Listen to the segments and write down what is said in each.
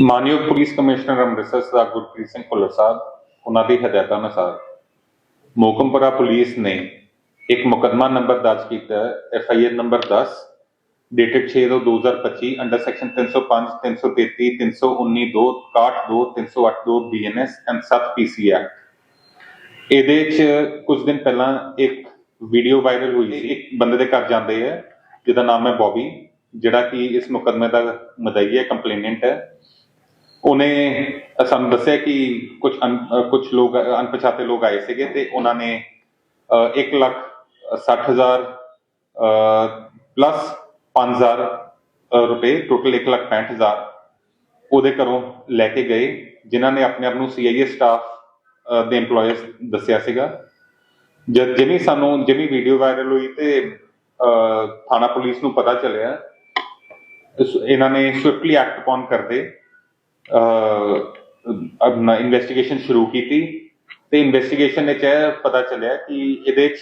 ਮਾਨਯੋਗ police commissioner Amritsar Sardar Gurpreet Singh Bhullar ਸਾਹਿਬ, ਉਹਨਾਂ ਦੀ ਹਦਾਇਤਾਂ ਅਨੁਸਾਰ ਮੋਕਮਪੁਰਾ ਪੁਲਿਸ ਨੇ ਇੱਕ ਮੁਕੱਦਮਾ ਨੰਬਰ ਦਰਜ ਕੀਤਾ F I R number 10 dated 6/2025 under section 305 333 319 2 62 308 2 BNS and 7 PC act ਇਹਦੇ ਚ ਕੁਝ ਦਿਨ ਪਹਿਲਾਂ ਇੱਕ ਵੀਡੀਓ ਵਾਇਰਲ ਹੋਈ ਸੀ, ਇੱਕ ਬੰਦੇ ਦੇ ਘਰ ਜਾਂਦੇ ਹੈ ਜਿਹਦਾ ਨਾਮ ਹੈ ਬੌਬੀ, ਜਿਹੜਾ ਕਿ ਇਸ ਮੁਕੱਦਮੇ ਦਾ ਮਦਈ ਹੈ ਕੰਪਲੇਨੈਂਟ ਹੈ। ਉਹਨੇ, ਸਾਨੂੰ ਦੱਸਿਆ ਕਿ ਕੁਝ ਕੁਝ ਲੋਕ, ਅਣਪਛਾਤੇ ਲੋਕ ਆਏ ਸੀਗੇ ਤੇ ਉਹਨਾਂ ਨੇ 1 ਲੱਖ 60 ਹਜ਼ਾਰ ਪਲੱਸ 5000 ਰੁਪਏ ਟੋਟਲ 1 ਲੱਖ 65 ਹਜ਼ਾਰ ਉਹਦੇ ਘਰੋਂ ਲੈ ਕੇ ਗਏ, ਜਿਨ੍ਹਾਂ ਨੇ ਆਪਣੇ ਆਪ ਨੂੰ ਸੀਆਈਏ ਸਟਾਫ ਦੇ EMPLOYERS ਦੱਸਿਆ ਸੀਗਾ। ਜਦ ਜਿਵੇਂ ਸਾਨੂੰ, ਜਿਵੇਂ ਵੀਡੀਓ ਵਾਇਰਲ ਹੋਈ ਤੇ ਥਾਣਾ ਪੁਲਿਸ ਨੂੰ ਪਤਾ ਚੱਲਿਆ ਇਹਨਾਂ ਨੇ ਸਵਿਫਟਲੀ ਐਕਟ ਅਪਨ ਕਰਦੇ ਅਹ, ਇਨਵੈਸਟੀਗੇਸ਼ਨ ਸ਼ੁਰੂ ਕੀਤੀ ਤੇ ਇਨਵੈਸਟੀਗੇਸ਼ਨ ਵਿੱਚ ਇਹ ਪਤਾ ਚੱਲਿਆ ਕਿ ਇਹਦੇ ਚ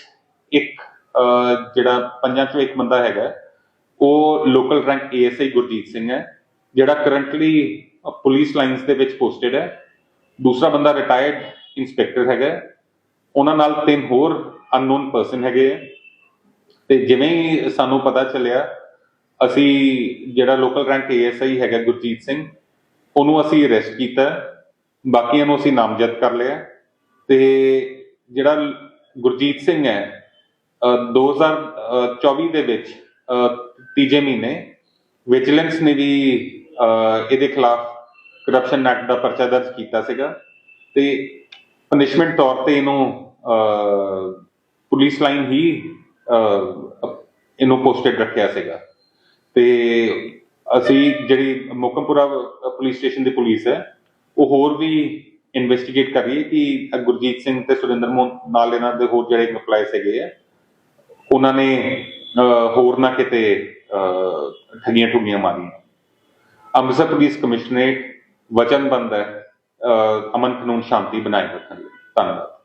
ਇੱਕ ਜਿਹੜਾ ਪੰਜਾਂ ਚੋਂ ਇੱਕ ਬੰਦਾ ਹੈਗਾ ਉਹ local rank ASI Gurjeet Singh ਹੈ ਜਿਹੜਾ ਕਰੰਟਲੀ ਪੁਲਿਸ ਲਾਈਨਸ ਦੇ ਵਿੱਚ ਪੋਸਟਡ ਹੈ। ਦੂਸਰਾ ਬੰਦਾ ਰਿਟਾਇਰਡ ਇਨਸਪੈਕਟਰ ਹੈਗਾ ਉਹਨਾਂ ਨਾਲ ਤਿੰਨ ਹੋਰ ਅਨਨੋਨ ਪਰਸਨ ਹੈਗੇ ਹੈ ਤੇ ਜਿਵੇਂ ਹੀ ਸਾਨੂੰ ਪਤਾ ਚੱਲਿਆ ਅਸੀਂ ਜਿਹੜਾ ਲੋਕਲ ਰੈਂਕ ਏਐਸਆਈ ਹੈਗਾ ਗੁਰਜੀਤ ਸਿੰਘ ਉਹਨੂੰ ਅਸੀਂ ਅਰੈਸਟ ਕੀਤਾ। ਬਾਕੀਆਂ ਨੂੰ ਅਸੀਂ ਨਾਮਜ਼ਦ ਕਰ ਲਿਆ। ਤੇ ਜਿਹੜਾ ਗੁਰਜੀਤ ਸਿੰਘ ਹੈ 2024 ਦੇ ਵਿੱਚ ਤੀਜੇ ਮਹੀਨੇ ਵਿਜੀਲੈਂਸ ਨੇ ਵੀ ਇਹਦੇ ਖਿਲਾਫ ਕਰਪਸ਼ਨ ਐਕਟ ਦਾ ਪਰਚਾ ਦਰਜ ਕੀਤਾ ਸੀਗਾ। ਤੇ ਪਨਿਸ਼ਮੈਂਟ ਤੌਰ ਤੇ ਇਹਨੂੰ ਪੁਲਿਸ ਲਾਈਨ ਹੀ ਇਹਨੂੰ ਪੋਸਟਡ ਰੱਖਿਆ ਸੀਗਾ। ਤੇ ਅਸੀਂ ਜਿਹੜੀ ਮੁਕਮਪੁਰਾ ਪੁਲਿਸ ਸਟੇਸ਼ਨ ਦੀ ਪੁਲਿਸ ਹੈ। ਉਹ ਹੋਰ ਵੀ ਇਨਵੈਸਟੀਗੇਟ ਕਰ ਰਹੀ ਹੈ ਕਿ ਗੁਰਜੀਤ ਸਿੰਘ ਤੇ ਸੁਰਿੰਦਰ ਮੋਹਨ ਨਾਲ ਇਹਨਾਂ ਦੇ ਹੋਰ ਜਿਹੜੇ EMPLOYEES ਹੈਗੇ ਆ ਉਹਨਾਂ ਨੇ ਹੋਰ ਨਾ ਕਿਤੇ ਅਹ, ਠੱਗੀਆਂ ਠੁੱਗੀਆਂ ਮਾਰੀਆਂ। ਅੰਮ੍ਰਿਤਸਰ ਪੁਲਿਸ ਕਮਿਸ਼ਨਰੇਟ ਵਚਨਬੰਦ ਹੈ। ਅਮਨ ਕਾਨੂੰਨ ਸ਼ਾਂਤੀ ਬਣਾਏ ਰੱਖਣ ਲਈ। ਧੰਨਵਾਦ।